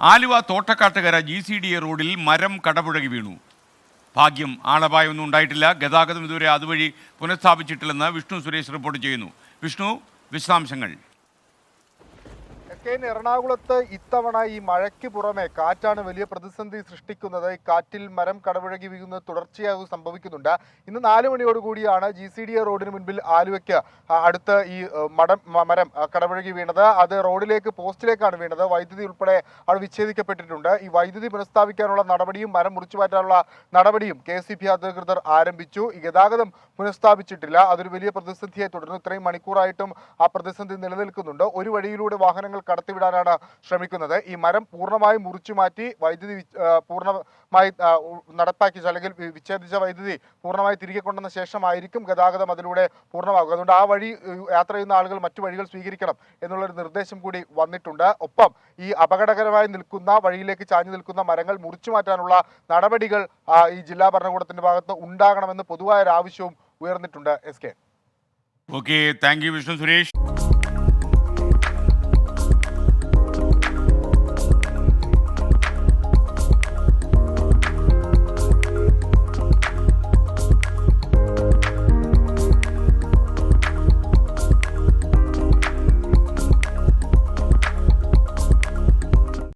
Aluva Thottakkattukara G C D A റോഡിൽ മരം കടപുഴകി വീണു. ഭാഗ്യം ആളപായമൊന്നും ഉണ്ടായിട്ടില്ല. ഗതാഗതം ഇതുവരെ അതുവഴി പുനഃസ്ഥാപിച്ചിട്ടില്ലെന്ന് വിഷ്ണു സുരേഷ് റിപ്പോർട്ട് ചെയ്യുന്നു. വിഷ്ണു വിശദാംശങ്ങൾ. കെ. എറണാകുളത്ത് ഇത്തവണ ഈ മഴയ്ക്ക് പുറമെ കാറ്റാണ് വലിയ പ്രതിസന്ധി സൃഷ്ടിക്കുന്നത്. കാറ്റിൽ മരം കടപുഴകി വീഴുന്നത് തുടർച്ചയായി സംഭവിക്കുന്നുണ്ട്. ഇന്ന് നാല് മണിയോടുകൂടിയാണ് ജി സി ഡി എ റോഡിന് മുൻപിൽ ആലുവയ്ക്ക് അടുത്ത് ഈ മടം മരം കടപുഴകി വീണത്. അത് റോഡിലേക്ക് പോസ്റ്റിലേക്കാണ് വീണത്. വൈദ്യുതി ഉൾപ്പെടെ അവിടെ വിച്ഛേദിക്കപ്പെട്ടിട്ടുണ്ട്. ഈ വൈദ്യുതി പുനഃസ്ഥാപിക്കാനുള്ള നടപടിയും മരം മുറിച്ചു മാറ്റാനുള്ള നടപടിയും കെ സി ബി അധികൃതർ ആരംഭിച്ചു. ഈ ഗതാഗതം പുനഃസ്ഥാപിച്ചിട്ടില്ല. അതൊരു വലിയ പ്രതിസന്ധിയായി തുടരുന്നു. ഇത്രയും മണിക്കൂറായിട്ടും ആ പ്രതിസന്ധി നിലനിൽക്കുന്നുണ്ട്. ഒരു വഴിയിലൂടെ വാഹനങ്ങൾ കടത്തിവിടാനാണ് ശ്രമിക്കുന്നത്. ഈ മരം പൂർണമായും മുറിച്ചു മാറ്റി വൈദ്യുതി പൂർണമായി ആ, ഉ- നടപ്പാക്കി അല്ലെങ്കിൽ വിച്ഛേദിച്ച വൈദ്യുതി പൂർണമായി തിരികെ കൊണ്ടുവന്ന ശേഷമായിരിക്കും ഗതാഗതം അതിലൂടെ പൂർണമാകുക. അതുകൊണ്ട് ആ വഴി യാത്ര ചെയ്യുന്ന ആളുകൾ മറ്റു വഴികൾ സ്വീകരിക്കണം എന്നുള്ളൊരു നിർദ്ദേശം കൂടി വന്നിട്ടുണ്ട്. ഒപ്പം ഈ അപകടകരമായി നിൽക്കുന്ന വഴിയിലേക്ക് ചാഞ്ഞു നിൽക്കുന്ന മരങ്ങൾ മുറിച്ചു മാറ്റാനുള്ള നടപടികൾ ഈ ജില്ലാ ഭരണകൂടത്തിന്റെ ഭാഗത്ത് ഉണ്ടാകണമെന്ന് പൊതുവായ ഒരു ആവശ്യവും ഉയർന്നിട്ടുണ്ട്. S K. Okay thank you Vishnu Suresh.